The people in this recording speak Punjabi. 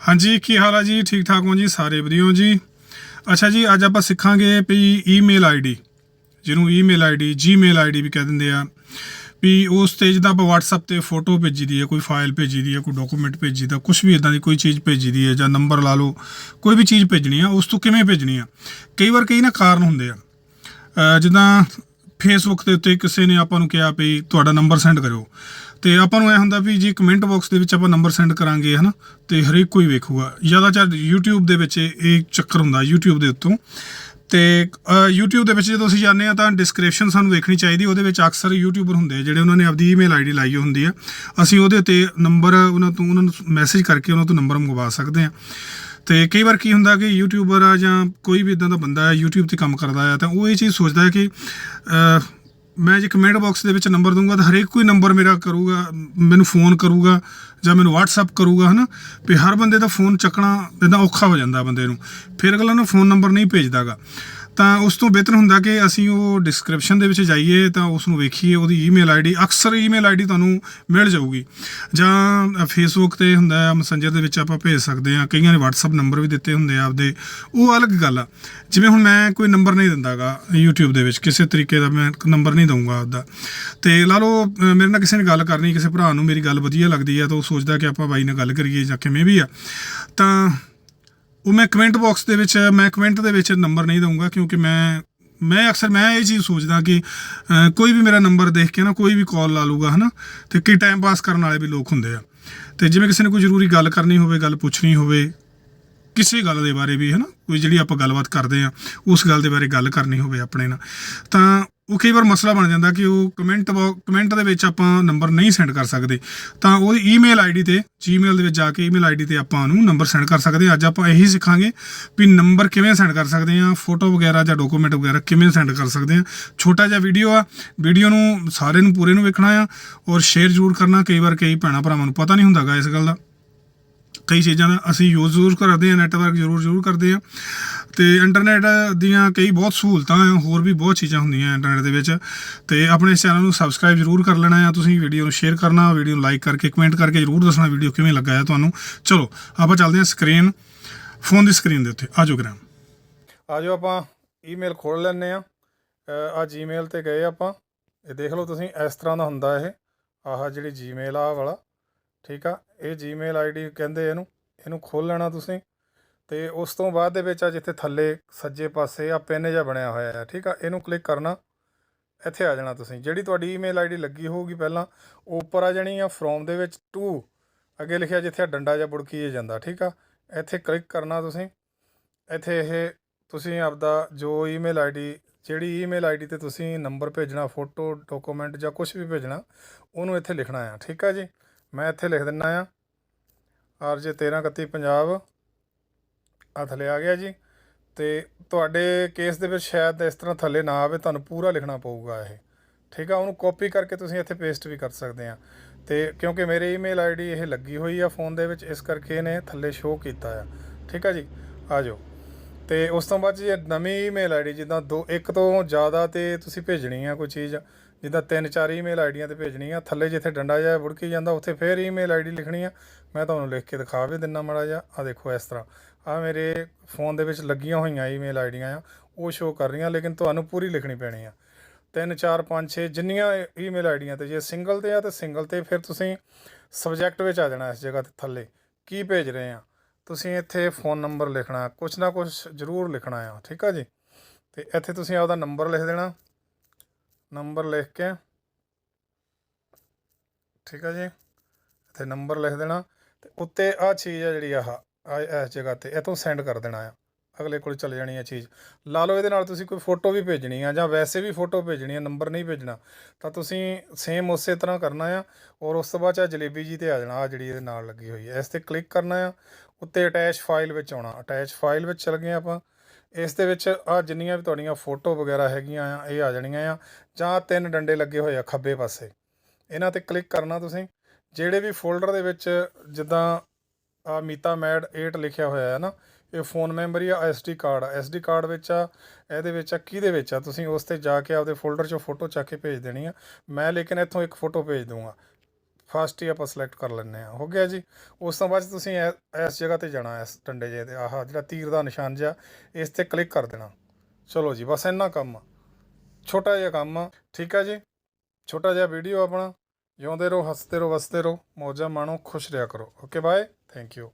ਹਾਂਜੀ, ਕੀ ਹਾਲ ਆ ਜੀ? ਠੀਕ ਠਾਕ ਹੋ ਜੀ? ਸਾਰੇ ਵਧੀਆ ਹੋ ਜੀ? ਅੱਛਾ ਜੀ, ਅੱਜ ਆਪਾਂ ਸਿੱਖਾਂਗੇ ਵੀ ਈਮੇਲ ਆਈਡੀ, ਜਿਹਨੂੰ ਈਮੇਲ ਆਈਡੀ, ਜੀਮੇਲ ਆਈਡੀ ਵੀ ਕਹਿ ਦਿੰਦੇ ਆ। ਵੀ ਉਸ ਤੇ ਜਿੱਦਾਂ ਆਪਾਂ WhatsApp ਤੇ ਫੋਟੋ ਭੇਜੀ ਦੀ ਹੈ ਕੋਈ ਫਾਈਲ ਭੇਜੀ ਦੀ ਹੈ ਕੋਈ ਡਾਕੂਮੈਂਟ ਭੇਜੀ ਦਾ ਕੁਝ ਵੀ ਇਦਾਂ ਦੀ ਕੋਈ ਚੀਜ਼ ਭੇਜੀ ਦੀ ਹੈ ਜਾਂ ਨੰਬਰ ਲਾ ਲਓ, ਕੋਈ ਵੀ ਚੀਜ਼ ਭੇਜਣੀ ਆ, ਉਸ ਤੋਂ ਕਿਵੇਂ ਭੇਜਣੀ ਆ? ਕਈ ਵਾਰ ਕਈ ਨਾ ਕਾਰਨ ਹੁੰਦੇ ਆ। ਜਿੱਦਾਂ ਫੇਸਬੁੱਕ ਦੇ ਉੱਤੇ ਕਿਸੇ ਨੇ ਆਪਾਂ ਨੂੰ ਕਿਹਾ ਵੀ ਤੁਹਾਡਾ ਨੰਬਰ ਸੈਂਡ ਕਰਿਓ। ਤੇ ਆਪਾਂ ਨੂੰ ਇਹ ਹੁੰਦਾ ਵੀ ਜੀ ਕਮੈਂਟ ਬਾਕਸ ਦੇ ਵਿੱਚ ਆਪਾਂ ਨੰਬਰ ਸੈਂਡ ਕਰਾਂਗੇ ਹਨਾ? ਤੇ ਹਰੇਕ ਕੋਈ ਵੇਖੂਗਾ। ਜ਼ਿਆਦਾਤਰ YouTube ਦੇ ਵਿੱਚ ਇਹ ਚੱਕਰ ਹੁੰਦਾ YouTube ਦੇ ਉੱਤੋਂ। ਤੇ ਅਹ, YouTube ਦੇ ਵਿੱਚ ਜਦੋਂ ਅਸੀਂ ਜਾਂਦੇ ਆ ਤਾਂ ਡਿਸਕ੍ਰਿਪਸ਼ਨ ਸਾਨੂੰ ਵੇਖਣੀ ਚਾਹੀਦੀ ਉਹਦੇ ਵਿੱਚ ਅਕਸਰ ਯੂਟਿਊਬਰ ਹੁੰਦੇ ਆ ਜਿਹੜੇ ਉਹਨਾਂ ਨੇ ਆਪਦੀ ਈਮੇਲ ਆਈਡੀ ਲਾਈ ਹੁੰਦੀ ਆ। ਅਸੀਂ ਉਹਦੇ ਤੇ ਨੰਬਰ ਉਹਨਾਂ ਤੋਂ ਉਹਨਾਂ ਨੂੰ ਮੈਸੇਜ ਕਰਕੇ ਉਹਨਾਂ ਤੋਂ ਨੰਬਰ ਮੰਗਵਾ ਸਕਦੇ ਆ ਤੇ ਕਈ ਵਾਰ ਕੀ ਹੁੰਦਾ ਕਿ ਯੂਟਿਊਬਰ ਆ ਜਾਂ ਕੋਈ ਵੀ ਇਦਾਂ ਦਾ ਬੰਦਾ ਹੈ YouTube ਤੇ ਕੰਮ ਕਰਦਾ ਆ ਤਾਂ ਉਹ ਇਹ ਚੀਜ਼ ਸੋਚਦਾ ਹੈ ਕਿ ਮੈਂ ਜੇ ਕਮੈਂਟ ਬਾਕਸ ਦੇ ਵਿੱਚ ਨੰਬਰ ਦੂੰਗਾ ਤਾਂ ਹਰੇਕ ਕੋਈ ਨੰਬਰ ਮੇਰਾ ਕਰੂਗਾ, ਮੈਨੂੰ ਫੋਨ ਕਰੂਗਾ ਜਾਂ ਮੈਨੂੰ WhatsApp ਕਰੂਗਾ, ਹਨਾ? ਵੀ ਹਰ ਬੰਦੇ ਦਾ ਫੋਨ ਚੱਕਣਾ ਇਦਾਂ ਔਖਾ ਹੋ ਜਾਂਦਾ ਬੰਦੇ ਨੂੰ। ਫਿਰ ਅਗਲਾ ਨੂੰ ਫੋਨ ਨੰਬਰ ਨਹੀਂ ਭੇਜਦਾਗਾ। ਤਾਂ ਉਸ ਤੋਂ ਬਿਹਤਰ ਹੁੰਦਾ ਕਿ ਅਸੀਂ ਉਹ ਡਿਸਕ੍ਰਿਪਸ਼ਨ ਦੇ ਵਿੱਚ ਜਾਈਏ ਤਾਂ ਉਸ ਨੂੰ ਵੇਖੀਏ, ਉਹਦੀ ਈਮੇਲ ਆਈਡੀ ਅਕਸਰ ਈਮੇਲ ਆਈਡੀ ਤੁਹਾਨੂੰ ਮਿਲ ਜਾਊਗੀ। ਜਾਂ ਫੇਸਬੁੱਕ ਤੇ ਹੁੰਦਾ ਹੈ ਮੈਸੇਂਜਰ ਦੇ ਵਿੱਚ ਆਪਾਂ ਭੇਜ ਸਕਦੇ ਹਾਂ, ਕਈਆਂ ਨੇ WhatsApp ਨੰਬਰ ਵੀ ਦਿੱਤੇ ਹੁੰਦੇ ਆ ਆਪਦੇ। ਉਹ ਅਲੱਗ ਗੱਲ ਆ। ਜਿਵੇਂ ਹੁਣ ਮੈਂ ਕੋਈ ਨੰਬਰ ਨਹੀਂ ਦਿੰਦਾਗਾ YouTube ਦੇ ਵਿੱਚ, ਕਿਸੇ ਤਰੀਕੇ ਦਾ ਮੈਂ ਨੰਬਰ ਨਹੀਂ ਦਊਂਗਾ ਆਪਦਾ। ਤੇ ਲਾ ਲਓ ਮੇਰੇ ਨਾਲ ਕਿਸੇ ਨੇ ਗੱਲ ਕਰਨੀ, ਕਿਸੇ ਭਰਾ ਨੂੰ ਮੇਰੀ ਗੱਲ ਵਧੀਆ ਲੱਗਦੀ ਆ ਤਾਂ ਉਹ ਸੋਚਦਾ ਕਿ ਆਪਾਂ ਬਾਈ ਨਾਲ ਗੱਲ ਕਰੀਏ ਜਾਂ ਕਿਵੇਂ ਵੀ ਆ। ਤਾਂ ਉਹ ਮੈਂ ਕਮੈਂਟ ਬਾਕਸ ਦੇ ਵਿੱਚ, ਮੈਂ ਕਮੈਂਟ ਦੇ ਵਿੱਚ ਨੰਬਰ ਨਹੀਂ ਦਊਂਗਾ ਕਿਉਂਕਿ ਮੈਂ ਮੈਂ ਅਕਸਰ ਮੈਂ ਇਹ ਚੀਜ਼ ਸੋਚਦਾ ਕਿ ਕੋਈ ਵੀ ਮੇਰਾ ਨੰਬਰ ਦੇਖ ਕੇ ਨਾ ਕੋਈ ਵੀ ਕਾਲ ਲਾ ਲੂਗਾ, ਹਨਾ? ਤੇ ਕਈ ਟਾਈਮ ਪਾਸ ਕਰਨ ਵਾਲੇ ਵੀ ਲੋਕ ਹੁੰਦੇ ਆ। ਤੇ ਜਿਵੇਂ ਕਿਸੇ ਨੇ ਕੋਈ ਜ਼ਰੂਰੀ ਗੱਲ ਕਰਨੀ ਹੋਵੇ, ਗੱਲ ਪੁੱਛਣੀ ਹੋਵੇ, ਕਿਸੇ ਗੱਲ ਦੇ ਬਾਰੇ ਵੀ, ਹਨਾ? ਕੋਈ ਜਿਹੜੀ ਆਪਾਂ ਗੱਲਬਾਤ ਕਰਦੇ ਆ, ਉਸ ਗੱਲ ਦੇ ਬਾਰੇ ਗੱਲ ਕਰਨੀ ਹੋਵੇ ਆਪਣੇ ਨਾਲ। ਤਾਂ ਉਹ ਕਈ ਵਾਰ ਮਸਲਾ ਬਣ ਜਾਂਦਾ ਕਿ ਉਹ ਕਮੈਂਟ ਕਮੈਂਟ ਦੇ ਵਿੱਚ ਆਪਾਂ ਨੰਬਰ ਨਹੀਂ ਸੈਂਡ ਕਰ ਸਕਦੇ। ਤਾਂ ਉਹਦੀ ਈਮੇਲ ਆਈਡੀ ਤੇ ਜੀਮੇਲ ਦੇ ਵਿੱਚ ਜਾ ਕੇ ਈਮੇਲ ਆਈਡੀ ਤੇ ਆਪਾਂ ਉਹਨੂੰ ਨੰਬਰ ਸੈਂਡ ਕਰ ਸਕਦੇ ਹਾਂ। ਅੱਜ ਆਪਾਂ ਇਹੀ ਸਿੱਖਾਂਗੇ ਵੀ ਨੰਬਰ ਕਿਵੇਂ ਸੈਂਡ ਕਰ ਸਕਦੇ ਹਾਂ ਫੋਟੋ ਵਗੈਰਾ ਜਾਂ ਡਾਕੂਮੈਂਟ ਵਗੈਰਾ ਕਿਵੇਂ ਸੈਂਡ ਕਰ ਸਕਦੇ ਹਾਂ। ਛੋਟਾ ਜਿਹਾ ਵੀਡੀਓ ਆ। ਵੀਡੀਓ ਨੂੰ ਸਾਰੇ ਨੂੰ ਪੂਰੇ ਨੂੰ ਵੇਖਣਾ ਆ ਔਰ ਸ਼ੇਅਰ ਜ਼ਰੂਰ ਕਰਨਾ। ਕਈ ਵਾਰ ਕਈ ਭੈਣਾਂ ਭਰਾਵਾਂ ਨੂੰ ਪਤਾ ਨਹੀਂ ਹੁੰਦਾਗਾ ਇਸ ਗੱਲ ਦਾ। ਕਈ ਚੀਜ਼ਾਂ ਦਾ ਅਸੀਂ ਯੂਜ਼ ਜ਼ਰੂਰ ਕਰਦੇ ਹਾਂ ਨੈਟਵਰਕ ਜ਼ਰੂਰ ਜ਼ਰੂਰ ਕਰਦੇ ਹਾਂ। ਤੇ ਇੰਟਰਨੈਟ ਦੀਆਂ ਕਈ ਬਹੁਤ ਸਹੂਲਤਾਂ ਹੋਰ ਵੀ ਬਹੁਤ ਚੀਜ਼ਾਂ ਹੁੰਦੀਆਂ ਇੰਟਰਨੈਟ ਦੇ ਵਿੱਚ। ਤੇ ਆਪਣੇ ਇਸ ਚੈਨਲ ਨੂੰ ਸਬਸਕ੍ਰਾਈਬ ਜ਼ਰੂਰ ਕਰ ਲੈਣਾ ਆ ਤੁਸੀਂ ਵੀਡੀਓ ਨੂੰ ਸ਼ੇਅਰ ਕਰਨਾ ਵੀਡੀਓ ਨੂੰ ਲਾਈਕ ਕਰਕੇ ਕਮੈਂਟ ਕਰਕੇ ਜ਼ਰੂਰ ਦੱਸਣਾ ਵੀਡੀਓ ਕਿਵੇਂ ਲੱਗਾ ਆ ਤੁਹਾਨੂੰ। ਚਲੋ, ਆਪਾਂ ਚੱਲਦੇ ਹਾਂ ਸਕਰੀਨ ਫੋਨ ਦੀ ਸਕਰੀਨ ਦੇ ਉੱਤੇ। ਆਜੋ ਕਰਾਂ ਆਜੋ ਆਪਾਂ ਈਮੇਲ ਖੋਲ ਲੈਂਦੇ ਆ ਆ ਜੀਮੇਲ ਤੇ ਗਏ ਆਪਾਂ। ਇਹ ਦੇਖ ਲਓ ਤੁਸੀਂ, ਇਸ ਤਰ੍ਹਾਂ ਦਾ ਹੁੰਦਾ ਇਹ। ਆਹ ਜਿਹੜੀ ਜੀਮੇਲ ਆ ਵਾਲਾ, ਠੀਕ ਆ? ਇਹ ਜੀਮੇਲ ਆਈਡੀ ਕਹਿੰਦੇ ਇਹਨੂੰ। ਇਹਨੂੰ ਖੋਲ ਲੈਣਾ ਤੁਸੀਂ। ਤੇ ਉਸ ਤੋਂ ਬਾਅਦ ਦੇ ਵਿੱਚ ਆ ਜਿੱਥੇ ਥੱਲੇ ਸੱਜੇ ਪਾਸੇ ਆ ਪਿੰਨ ਜਿਹਾ ਬਣਿਆ ਹੋਇਆ ਹੈ, ਠੀਕ ਆ? ਇਹਨੂੰ ਕਲਿੱਕ ਕਰਨਾ। ਇੱਥੇ ਆ ਜਾਣਾ ਤੁਸੀਂ। ਜਿਹੜੀ ਤੁਹਾਡੀ ਈਮੇਲ ਆਈਡੀ ਲੱਗੀ ਹੋਊਗੀ ਪਹਿਲਾਂ, ਉੱਪਰ ਆ ਜਾਣੀ ਆ ਫਰੋਮ ਦੇ ਵਿੱਚ ਟੂ ਅੱਗੇ ਲਿਖਿਆ ਜਿੱਥੇ ਆ ਡੰਡਾ ਜਾਂ ਬੁੜਕੀ ਜਿਹਾ ਜਾਂਦਾ, ਠੀਕ ਆ? ਇੱਥੇ ਕਲਿੱਕ ਕਰਨਾ ਤੁਸੀਂ। ਇੱਥੇ ਇਹ ਤੁਸੀਂ ਆਪਦਾ ਜੋ ਈਮੇਲ ਆਈਡੀ ਜਿਹੜੀ ਈਮੇਲ ਆਈਡੀ ਤੇ ਤੁਸੀਂ ਨੰਬਰ ਭੇਜਣਾ ਫੋਟੋ ਡਾਕੂਮੈਂਟ ਜਾਂ ਕੁਝ ਵੀ ਭੇਜਣਾ, ਉਹਨੂੰ ਇੱਥੇ ਲਿਖਣਾ ਆ, ਠੀਕ ਆ ਜੀ? ਮੈਂ ਇੱਥੇ ਲਿਖ ਦਿੰਨਾ ਆ। ਆਰਜੇ 1331 ਪੰਜਾਬ ਆ ਥੱਲੇ ਆ ਗਿਆ ਜੀ। ਤੇ ਤੁਹਾਡੇ ਕੇਸ ਦੇ ਵਿੱਚ ਸ਼ਾਇਦ ਇਸ ਤਰ੍ਹਾਂ ਥੱਲੇ ਨਾ ਆਵੇ, ਤੁਹਾਨੂੰ ਪੂਰਾ ਲਿਖਣਾ ਪਊਗਾ ਇਹ। ਠੀਕ ਆ, ਉਹਨੂੰ ਕਾਪੀ ਕਰਕੇ ਤੁਸੀਂ ਇੱਥੇ ਪੇਸਟ ਵੀ ਕਰ ਸਕਦੇ ਆ। ਤੇ ਕਿਉਂਕਿ ਮੇਰੇ ਈਮੇਲ ਆਈਡੀ ਇਹ ਲੱਗੀ ਹੋਈ ਆ ਫੋਨ ਦੇ ਵਿੱਚ, ਇਸ ਕਰਕੇ ਇਹਨੇ ਥੱਲੇ ਸ਼ੋਅ ਕੀਤਾ ਆ। ਠੀਕ ਆ ਜੀ, ਆ ਜਾਓ। ਤੇ ਉਸ ਤੋਂ ਬਾਅਦ ਜੇ ਨਵੀਂ ਈਮੇਲ ਆਈਡੀ ਜਿੱਦਾਂ ਦੋ, ਇੱਕ ਤੋਂ ਜ਼ਿਆਦਾ ਤੇ ਤੁਸੀਂ ਭੇਜਣੀ ਆ ਕੋਈ ਚੀਜ਼, ਜਿੱਦਾਂ ਤਿੰਨ ਚਾਰ ਈਮੇਲ ਆਈਡੀਆਂ ਤੇ ਭੇਜਣੀ ਆ। ਥੱਲੇ ਜਿੱਥੇ ਡੰਡਾ ਜਿਹਾ ਬੁੜਕੀ ਜਾਂਦਾ, ਉੱਥੇ ਫੇਰ ਈਮੇਲ ਆਈਡੀ ਲਿਖਣੀ ਆ। ਮੈਂ ਤੁਹਾਨੂੰ ਲਿਖ ਕੇ ਦਿਖਾ ਵੀ ਦਿੰਨਾ ਮਾੜਾ ਜਿਹਾ। ਆ ਦੇਖੋ ਇਸ ਤਰ੍ਹਾਂ। ਆ ਮੇਰੇ ਫੋਨ ਦੇ ਵਿੱਚ ਲੱਗੀਆਂ ਹੋਈਆਂ ਈਮੇਲ ਆਈਡੀਆਂ ਆ, ਉਹ ਸ਼ੋਅ ਕਰ ਰਹੀਆਂ, ਲੇਕਿਨ ਤੁਹਾਨੂੰ ਪੂਰੀ ਲਿਖਣੀ ਪੈਣੀ ਆ। 3 4 5 6 ਜਿੰਨੀਆਂ ਈਮੇਲ ਆਈਡੀਆਂ ਤੇ ਜੇ ਸਿੰਗਲ ਤੇ ਆ ਤੇ ਸਿੰਗਲ ਤੇ ਫਿਰ ਤੁਸੀਂ ਸਬਜੈਕਟ ਵਿੱਚ ਆ ਜਾਣਾ ਇਸ ਜਗ੍ਹਾ ਤੇ ਥੱਲੇ। ਕੀ ਭੇਜ ਰਹੇ ਆ? ਤੁਸੀਂ ਇੱਥੇ ਫੋਨ ਨੰਬਰ ਲਿਖਣਾ, ਕੁਛ ਨਾ ਕੁਛ ਜ਼ਰੂਰ ਲਿਖਣਾ ਆ, ਠੀਕ ਆ ਜੀ? ਤੇ ਇੱਥੇ ਤੁਸੀਂ ਆਪਦਾ ਨੰਬਰ ਲਿਖ ਦੇਣਾ। ਨੰਬਰ ਲਿਖ ਕੇ, ਠੀਕ ਆ ਜੀ? ਇੱਥੇ ਨੰਬਰ ਲਿਖ ਦੇਣਾ ਤੇ ਉੱਤੇ ਆ ਚੀਜ਼ ਆ ਜਿਹੜੀ ਆਹ। ਆ ਇਸ ਜਗ੍ਹਾ ਤੇ। ਇਹ ਤੋਂ ਸੈਂਡ ਕਰ ਦੇਣਾ ਆ। ਅਗਲੇ ਕੋਲ ਚਲੇ ਜਾਣੀ ਆ ਚੀਜ਼। ਲਾ ਲਓ ਇਹਦੇ ਨਾਲ ਤੁਸੀਂ ਕੋਈ ਫੋਟੋ ਵੀ ਭੇਜਣੀ ਆ ਜਾਂ ਵੈਸੇ ਵੀ ਫੋਟੋ ਭੇਜਣੀ ਆ ਨੰਬਰ ਨਹੀਂ ਭੇਜਣਾ, ਤਾਂ ਤੁਸੀਂ ਸੇਮ ਉਸੇ ਤਰ੍ਹਾਂ ਕਰਨਾ ਆ ਔਰ ਉਸ ਤੋਂ ਬਾਅਦ 'ਚ ਜਲੇਬੀ ਜੀ ਤੇ ਆ ਜਾਣਾ ਆ ਜਿਹੜੀ ਇਹਦੇ ਨਾਲ ਲੱਗੀ ਹੋਈ ਹੈ ਇਸ ਤੇ ਕਲਿੱਕ ਕਰਨਾ ਆ। ਉੱਤੇ ਅਟੈਚ ਫਾਈਲ ਵਿੱਚ ਆਉਣਾ। ਅਟੈਚ ਫਾਈਲ ਵਿੱਚ ਚਲ ਗਏ ਆਪਾਂ। ਇਸ ਦੇ ਵਿੱਚ ਆ ਜਿੰਨੀਆਂ ਵੀ ਤੁਹਾਡੀਆਂ ਫੋਟੋ ਵਗੈਰਾ ਹੈਗੀਆਂ ਆ, ਇਹ ਆ ਜਾਣੀਆਂ ਆ। ਜਾਂ ਤਿੰਨ ਡੰਡੇ ਲੱਗੇ ਹੋਏ ਆ ਖੱਬੇ ਪਾਸੇ। ਇਹਨਾਂ ਤੇ ਕਲਿੱਕ ਕਰਨਾ ਤੁਸੀਂ। ਜਿਹੜੇ ਵੀ ਫੋਲਡਰ ਦੇ ਵਿੱਚ ਜਿੱਦਾਂ ਆ ਮੀਤਾ ਮੈਡ 8 ਲਿਖਿਆ ਹੋਇਆ ਹੈ ਨਾ, ਇਹ ਫੋਨ ਮੈਮਰੀ ਆ ਐਸਡੀ ਕਾਰਡ ਆ। ਐਸਡੀ ਕਾਰਡ ਵਿੱਚ ਆ, ਇਹਦੇ ਵਿੱਚ ਆ, ਕਿਹਦੇ ਵਿੱਚ ਆ? ਤੁਸੀਂ ਉਸ ਤੇ ਜਾ ਕੇ ਆਪਦੇ ਫੋਲਡਰ 'ਚੋਂ ਫੋਟੋ ਚੱਕ ਕੇ ਭੇਜ ਦੇਣੀ ਆ। ਮੈਂ ਲੇਕਿਨ ਇੱਥੋਂ ਇੱਕ ਫੋਟੋ ਭੇਜ ਦੂੰਗਾ ਫਸਟ ਹੀ ਆਪਾਂ ਸਿਲੈਕਟ ਕਰ ਲੈਂਦੇ ਆ ਹੋ ਗਿਆ ਜੀ? ਉਸ ਤੋਂ ਬਾਅਦ 'ਚ ਤੁਸੀਂ ਐ- ਇਸ ਜਗ੍ਹਾ ਤੇ ਜਾਣਾ, ਇਸ ਡੰਡੇ ਜੇ ਤੇ। ਆਹ, ਜਿਹੜਾ ਤੀਰ ਦਾ ਨਿਸ਼ਾਨ ਜਿਹਾ, ਇਸ ਤੇ ਕਲਿੱਕ ਕਰ ਦੇਣਾ। ਚਲੋ ਜੀ, ਬਸ ਇੰਨਾ ਕੰਮ ਆ। ਛੋਟਾ ਜਿਹਾ ਕੰਮ ਆ। ਠੀਕ ਆ ਜੀ? ਛੋਟਾ ਜਿਹਾ ਵੀਡੀਓ ਆਪਣਾ। ਜਿਉਂਦੇ ਰਹੋ ਹੱਸਦੇ ਰਹੋ ਵਸਦੇ ਰਹੋ ਮੌਜਾਂ ਮਾਣੋ, ਖੁਸ਼ ਰਿਹਾ ਕਰੋ। Okay, bye. Thank you.